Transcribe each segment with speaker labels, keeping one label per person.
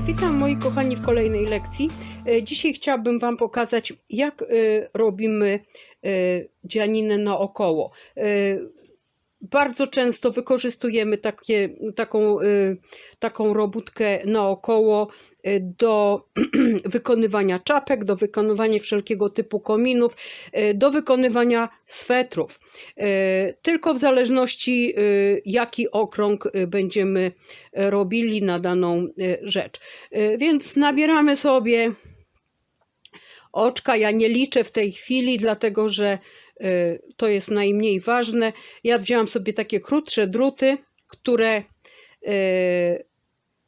Speaker 1: Witam moi kochani w kolejnej lekcji. E, Dzisiaj chciałabym Wam pokazać, jak e, robimy e, dzianinę naokoło. Bardzo często wykorzystujemy takie, taką, e, taką robótkę naokoło e, do wykonywania czapek, do wykonywania wszelkiego typu kominów, e, do wykonywania swetrów. Tylko w zależności, jaki okrąg będziemy robili na daną rzecz. Więc nabieramy sobie oczka. Ja nie liczę w tej chwili, dlatego że to jest najmniej ważne. Ja wzięłam sobie takie krótsze druty, które e,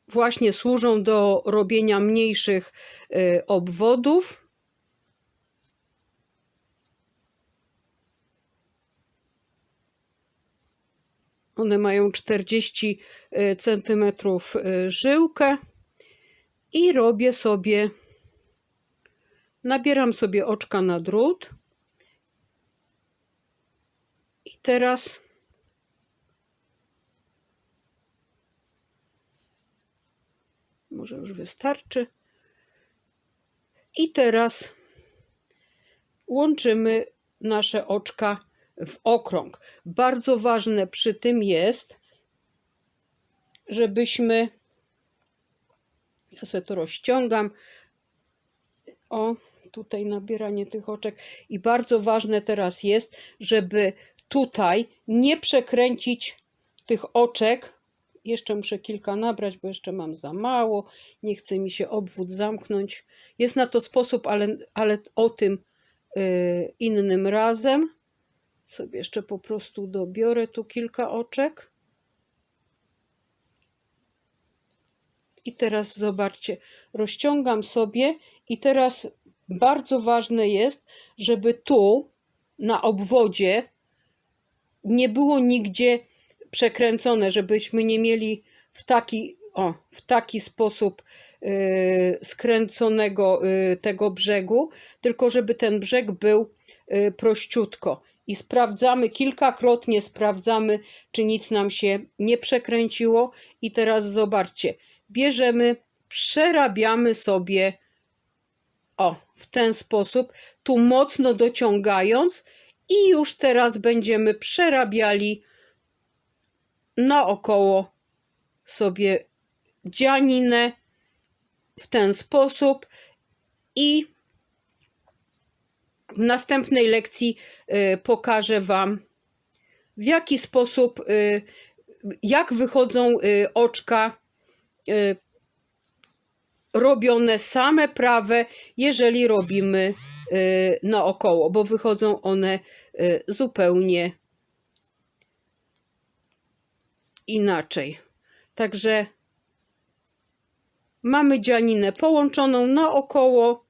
Speaker 1: właśnie służą do robienia mniejszych e, obwodów. One mają 40 cm żyłkę i robię sobie, nabieram sobie oczka na drut. I teraz może już wystarczy. I teraz łączymy nasze oczka w okrąg. Bardzo ważne przy tym jest, żebyśmy. Ja sobie to rozciągam. O, tutaj nabieranie tych oczek. I bardzo ważne teraz jest, żeby tutaj nie przekręcić tych oczek. Jeszcze muszę kilka nabrać, bo jeszcze mam za mało. Nie chce mi się obwód zamknąć. Jest na to sposób, ale, ale o tym yy, innym razem. Sobie jeszcze po prostu dobiorę tu kilka oczek. I teraz zobaczcie, rozciągam sobie i teraz bardzo ważne jest, żeby tu na obwodzie nie było nigdzie przekręcone, żebyśmy nie mieli w taki, o, w taki sposób yy, skręconego yy, tego brzegu, tylko żeby ten brzeg był yy, prościutko. I sprawdzamy, kilkakrotnie sprawdzamy, czy nic nam się nie przekręciło. I teraz zobaczcie, bierzemy, przerabiamy sobie o, w ten sposób, tu mocno dociągając i już teraz będziemy przerabiali naokoło sobie dzianinę w ten sposób i w następnej lekcji y, pokażę Wam w jaki sposób, y, jak wychodzą y, oczka robione same prawe, jeżeli robimy naokoło, bo wychodzą one y, zupełnie inaczej. Także mamy dzianinę połączoną naokoło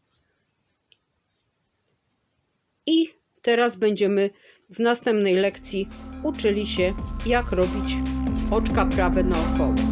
Speaker 1: i teraz będziemy w następnej lekcji uczyli się, jak robić oczka prawe naokoło.